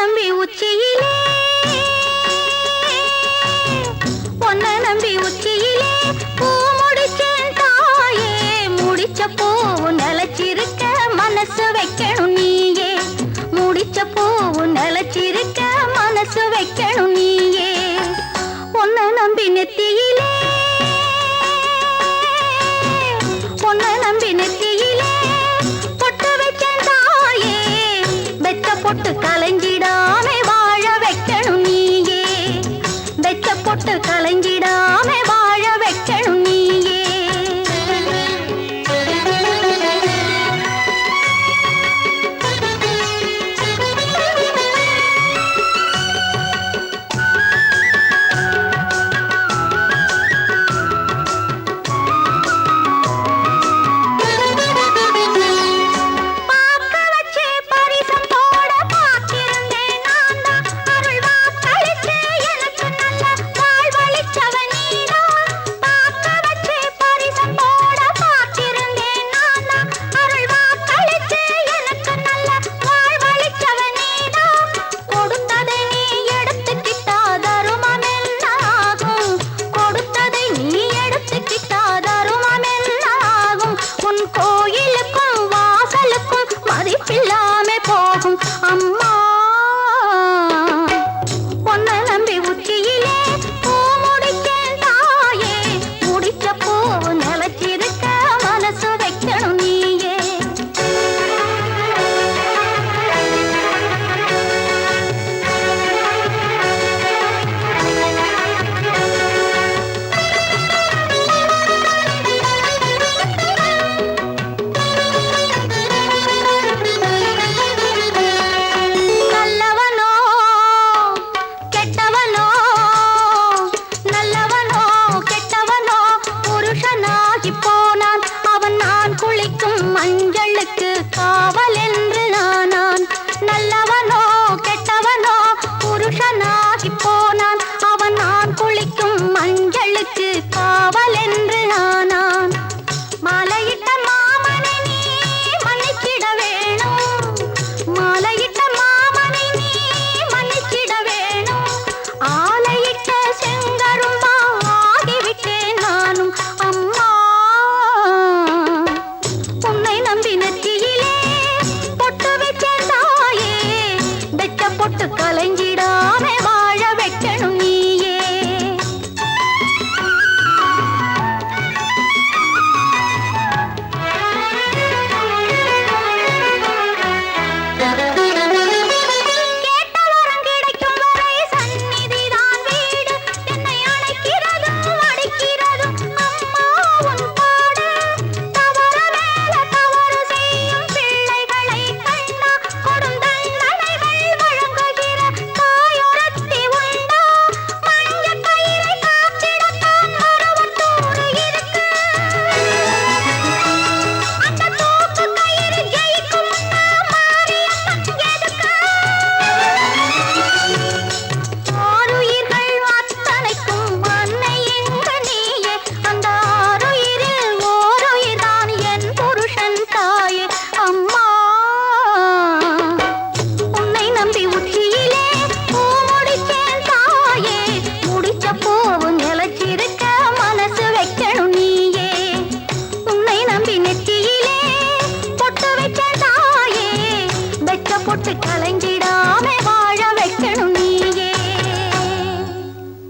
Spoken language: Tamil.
நம்பி உச்சியிலே. பொன்ன நம்பி உச்சியிலே. பூ முடிச்சேன் தாயே. முடிச்ச பூவு நிலச்சிருக்க மனசு வைக்கணும் நீயே. முடிச்ச பூவு நிலச்சிருக்க மனசு வைக்கணும் நீயே. பொன்ன நம்பி நெத்தியே